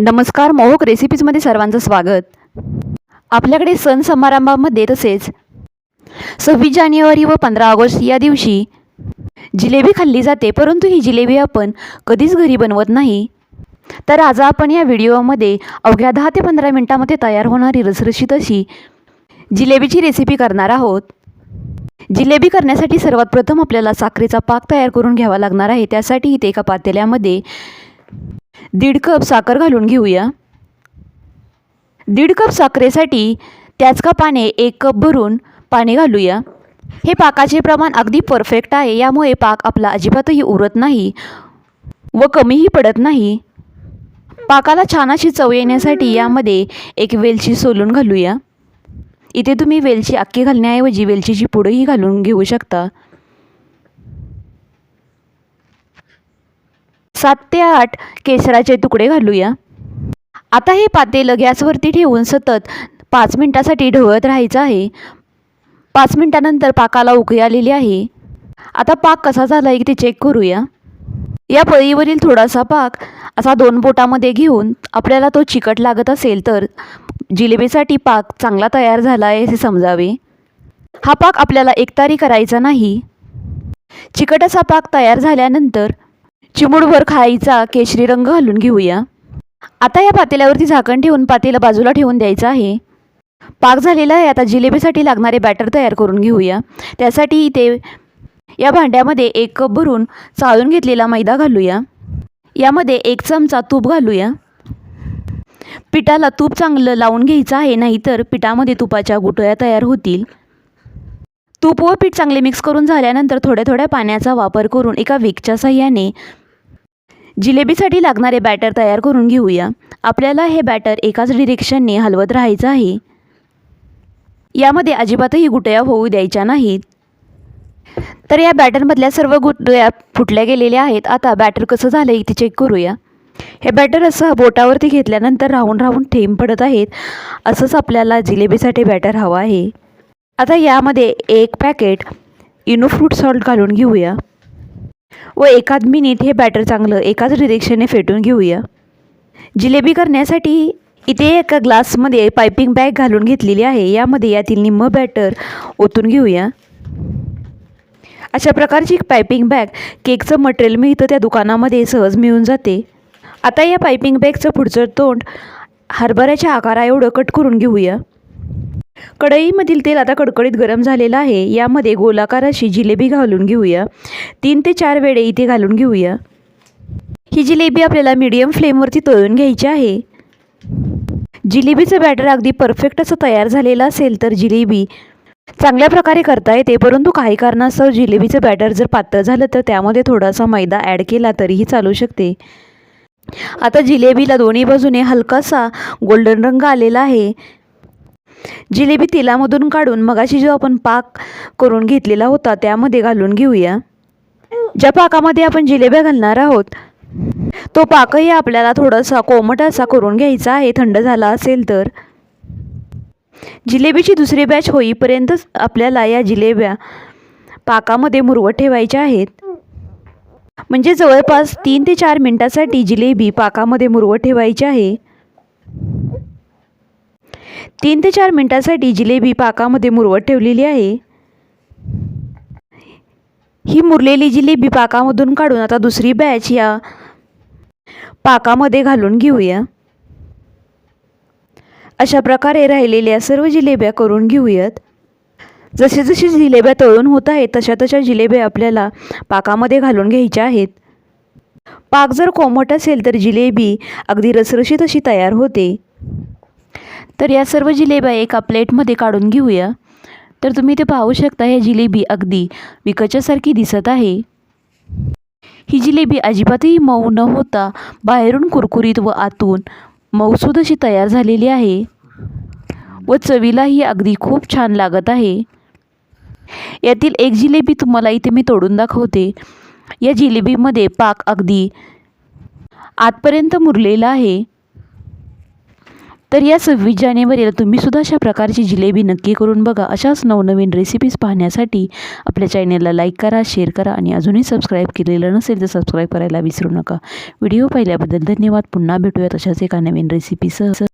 नमस्कार मोहक रेसिपीजमध्ये सर्वांचं स्वागत. आपल्याकडे सण समारंभामध्ये तसेच सव्वीस जानेवारी व पंधरा ऑगस्ट या दिवशी जिलेबी खाल्ली जाते परंतु ही जिलेबी आपण कधीच घरी बनवत नाही. तर आज आपण या व्हिडिओमध्ये अवघ्या दहा ते पंधरा मिनटामध्ये तयार होणारी रसरशीत अशी जिलेबीची रेसिपी करणार आहोत. जिलेबी करण्यासाठी सर्वात प्रथम आपल्याला साखरेचा पाक तयार करून घ्यावा लागणार आहे. त्यासाठी इथे एका पातेल्यामध्ये दीड कप साखर घालून घेऊया. दीड कप साखरेसाठी त्याच कपाने एक कप भरून पाणी घालूया. हे पाकाचे प्रमाण अगदी परफेक्ट आहे यामुळे पाक आपला अजिबातही उरत नाही व कमीही पडत नाही. पाकाला छान अशी चव येण्यासाठी यामध्ये एक वेलची सोलून घालूया. इथे तुम्ही वेलची अक्की घालण्याऐवजी वेलचीची पुडंही घालून घेऊ शकता. सात ते आठ केसराचे तुकडे घालूया. आता हे पातेलं गॅसवरती ठेवून सतत पाच मिनटासाठी ढवळत राहायचं आहे. पाच मिनटानंतर पाकाला उकळी आलेली आहे. आता पाक कसा झाला आहे ते चेक करूया. या पळीवरील थोडासा पाक असा दोन बोटामध्ये घेऊन आपल्याला तो चिकट लागत असेल तर जिलेबीसाठी पाक चांगला तयार झाला आहे असे समजावे. हा पाक आपल्याला एकतारी करायचा नाही. चिकट असा पाक तयार झाल्यानंतर चिमूडभर खायचा केशरी रंग घालून घेऊया. आता या पातेल्यावरती झाकण ठेवून पातेला बाजूला ठेवून द्यायचं आहे. पाक झालेला आहे आता जिलेबीसाठी लागणारे बॅटर तयार करून घेऊया. त्यासाठी इथे या भांड्यामध्ये एक कप भरून चाळून घेतलेला मैदा घालूया. यामध्ये एक चमचा तूप घालूया. पिठाला तूप चांगलं लावून घ्यायचं आहे नाहीतर पिठामध्ये तुपाच्या गुटळ्या तयार होतील. तूप व पीठ चांगले मिक्स करून झाल्यानंतर थोड्या थोड्या पाण्याचा वापर करून एका विकच्या साह्याने जिलेबीसाठी लागणारे बॅटर तयार करून घेऊया. आपल्याला हे बॅटर एकाच डिरेक्शनने हलवत राहायचं आहे. यामध्ये अजिबातही गुटया होऊ द्यायच्या नाहीत. तर या बॅटरमधल्या सर्व गुटया फुटल्या गेलेल्या आहेत. आता बॅटर कसं झालं आहे ते चेक करूया. हे बॅटर असं बोटावरती घेतल्यानंतर राहून राहून थेंब पडत आहेत. असंच आपल्याला जिलेबीसाठी बॅटर हवं आहे. आता यामध्ये एक पॅकेट इनो फ्रूट सॉल्ट घालून घेऊया. व एकाद मिनिट हे बॅटर चांगलं एकाच डिरेक्शनने फेटून घेऊया. जिलेबी करण्यासाठी इथे एका ग्लासमध्ये पायपिंग बॅग घालून घेतलेली आहे. यामध्ये यातील निम्म बॅटर ओतून घेऊया. अशा प्रकारची एक पायपिंग बॅग केकचं मटेरियल मिळतं त्या दुकानामध्ये सहज मिळून जाते. आता या पायपिंग बॅगचं पुढचं तोंड हरभऱ्याच्या आकारा एवढं कट करून घेऊया. कढईमधील तेल आता कडकडीत गरम झालेलं आहे. यामध्ये गोलाकार अशी जिलेबी घालून घेऊया. तीन ते चार वेळे इथे घालून घेऊया. ही जिलेबी आपल्याला मीडियम फ्लेमवरती तळून घ्यायची आहे. जिलेबीचं बॅटर अगदी परफेक्ट असं तयार झालेलं असेल तर जिलेबी चांगल्या प्रकारे करता येते. परंतु काही कारणास्तव जिलेबीचं बॅटर जर पातळ झालं तर त्यामध्ये थोडासा मैदा ॲड केला तरीही चालू शकते. आता जिलेबीला दोन्ही बाजूने हलकासा गोल्डन रंग आलेला आहे. जिलेबी तेलामधून काढून मगाशी जो आपण पाक करून घेतलेला होता त्यामध्ये घालून घेऊया. ज्या पाकामध्ये आपण जिलेब्या घालणार आहोत तो पाकही आपल्याला थोडासा कोमट असा करून घ्यायचा आहे थंड झाला असेल तर. जिलेबीची दुसरी बॅच होईपर्यंतच आपल्याला या जिलेब्या पाकामध्ये मुरवत ठेवायच्या आहेत. म्हणजे जवळपास तीन ते चार मिनटासाठी जिलेबी पाकामध्ये मुरवत ठेवायची आहे. तीन ते चार मिनटासाठी जिलेबी पाकामध्ये मुरवत ठेवलेली आहे. ही मुरलेली जिलेबी पाकामधून काढून आता दुसरी बॅच या पाकामध्ये घालून घेऊया. अशा प्रकारे राहिलेल्या सर्व जिलेब्या करून घेऊयात. जसे जसे जिलेब्या तळून होत आहेत तशा तशा जिलेब्या आपल्याला पाकामध्ये घालून घ्यायच्या आहेत. पाक जर कोमट असेल तर जिलेबी अगदी रसरशीत अशी तयार होते. तर या सर्व जिलेब्या एका प्लेटमध्ये काढून घेऊया. तर तुम्ही ते पाहू शकता ह्या जिलेबी अगदी विकच्यासारखी दिसत आहे. ही जिलेबी अजिबातही मऊ न होता बाहेरून कुरकुरीत व आतून मऊसूद अशी तयार झालेली आहे व चवीलाही अगदी खूप छान लागत आहे. यातील एक जिलेबी तुम्हाला इथे मी तोडून दाखवते. या जिलेबीमध्ये पाक अगदी आतपर्यंत मुरलेला आहे. तर या सव्वीस जानेवारीला तुम्हीसुद्धा अशा प्रकारची जिलेबी नक्की करून बघा. अशाच नवनवीन रेसिपीज पाहण्यासाठी आपल्या चॅनेलला लाईक करा शेअर करा आणि अजूनही सबस्क्राईब केलेलं नसेल तर सबस्क्राईब करायला विसरू नका. व्हिडिओ पाहिल्याबद्दल धन्यवाद. पुन्हा भेटूयात अशाच एका नवीन रेसिपीसह